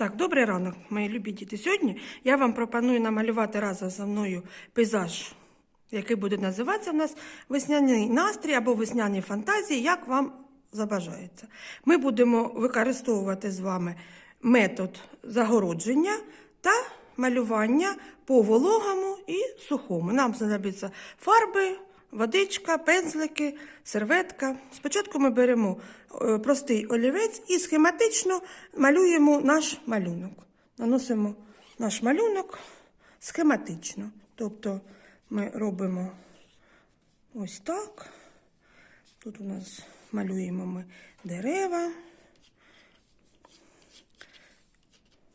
Так, добрий ранок, мої любі діти. Сьогодні я вам пропоную намалювати разом зі мною пейзаж, який буде називатися у нас весняний настрій або весняні фантазії, як вам забажається. Ми будемо використовувати з вами метод загородження та малювання по вологому і сухому. Нам знадобиться фарби, водичка, пензлики, серветка. Спочатку ми беремо е, простий олівець і схематично малюємо наш малюнок. Наносимо наш малюнок схематично. Тобто ми робимо ось так. Тут у нас малюємо ми дерева.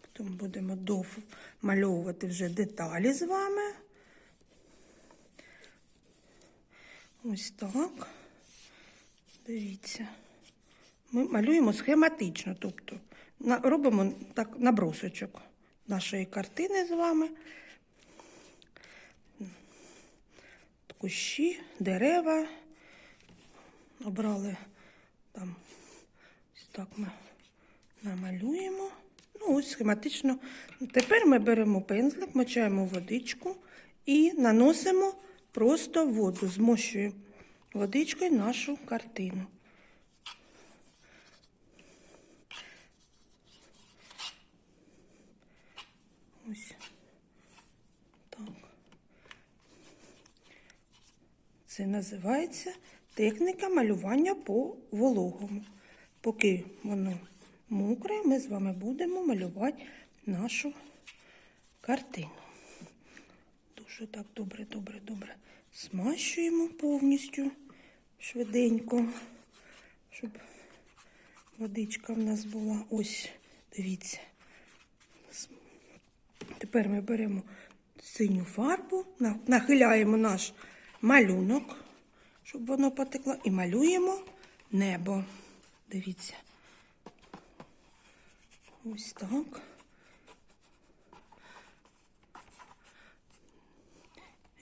Потім будемо домальовувати вже деталі з вами. Ось так. Дивіться. Ми малюємо схематично, тобто робимо так набросочок нашої картини з вами. Кущі, дерева. Обрали там ось так ми намалюємо. Ну, ось схематично. Тепер ми беремо пензлик, мочаємо водичку і наносимо просто воду, змощуємо водичкою нашу картину. Ось так. Це називається техніка малювання по вологому. Поки воно мокре, ми з вами будемо малювати нашу картину. Дуже так добре, добре, добре. Смащуємо повністю швиденько, щоб водичка в нас була. Ось, дивіться. Тепер ми беремо синю фарбу, нахиляємо наш малюнок, щоб воно потекло, і малюємо небо. Дивіться. Ось так.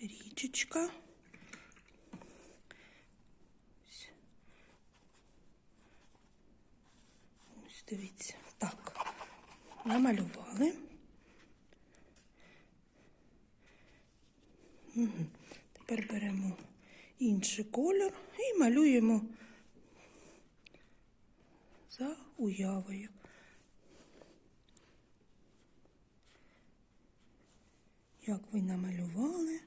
Річечка. Дивіться. Так, намалювали. Мгм. Тепер беремо інший колір і малюємо за уявою. Як ви намалювали,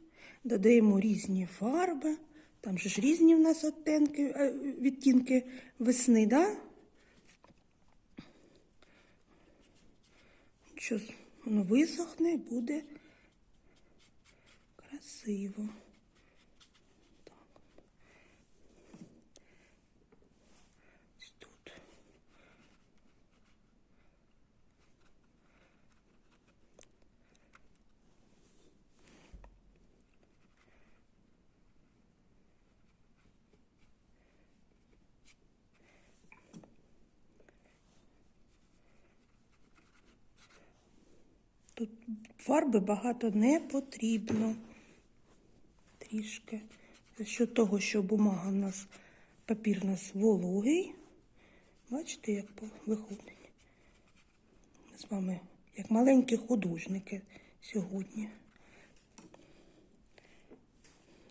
додаємо різні фарби. Там же ж різні в нас оттенки, е, відтінки весни, да? Що воно висохне буде красиво. Так. Ось тут. Тут фарби багато не потрібно. Трішки. За що того, що бумага у нас, папір у нас вологий. Бачите, як виходить. Ми з вами, як маленькі художники сьогодні.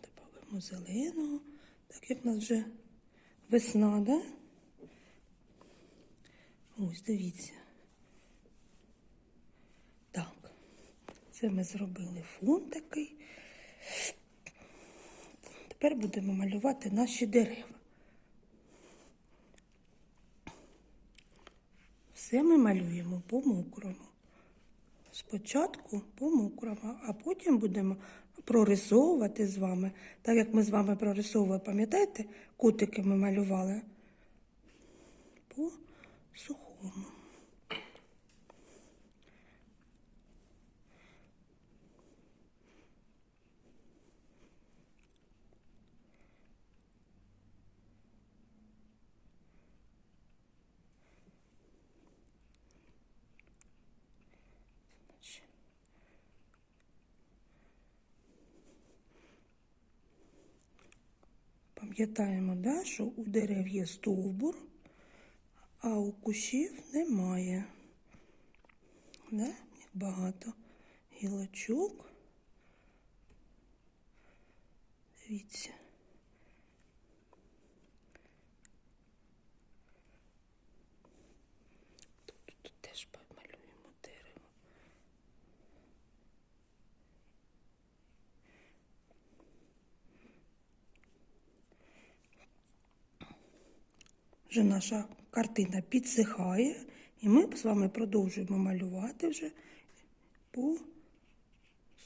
Добавимо зеленого, так як у нас вже весна, да? Ось, дивіться. Так, це ми зробили фон такий. Тепер будемо малювати наші дерева. Все ми малюємо по мокрому. Спочатку по мокрому, а потім будемо прорисовувати з вами. Так як ми з вами прорисовували, пам'ятаєте, кутики ми малювали по сухому. Пам'ятаємо, да, що у дерев є стовбур, а у кущів немає. Да? Багато гілочок. Дивіться. Вже наша картина підсихає, і ми з вами продовжуємо малювати вже по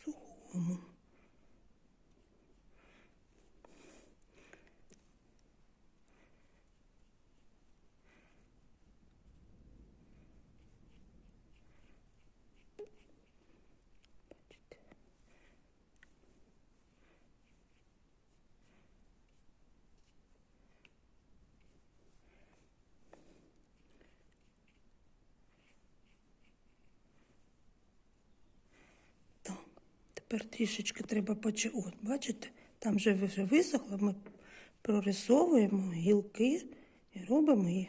сухому. Бачите? Так, тепер трішечки треба почи. От, бачите, там вже вже висохло, ми прорисовуємо гілки і робимо їх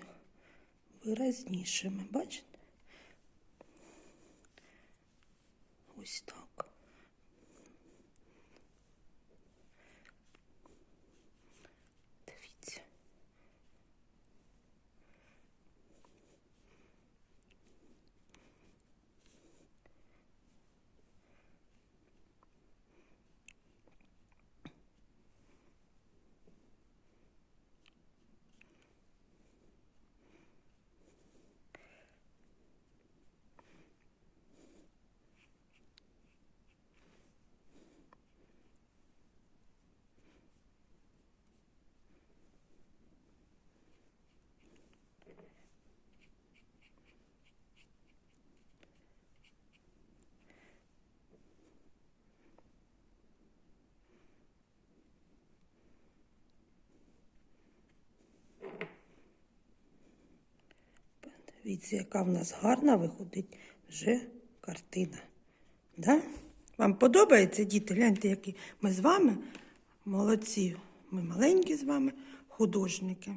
виразнішими. Бачите? Ось так. Дивіться. Дивіться, яка в нас гарна виходить вже картина. Да? Вам подобається, діти? Гляньте, які ми з вами молодці. Ми маленькі з вами художники.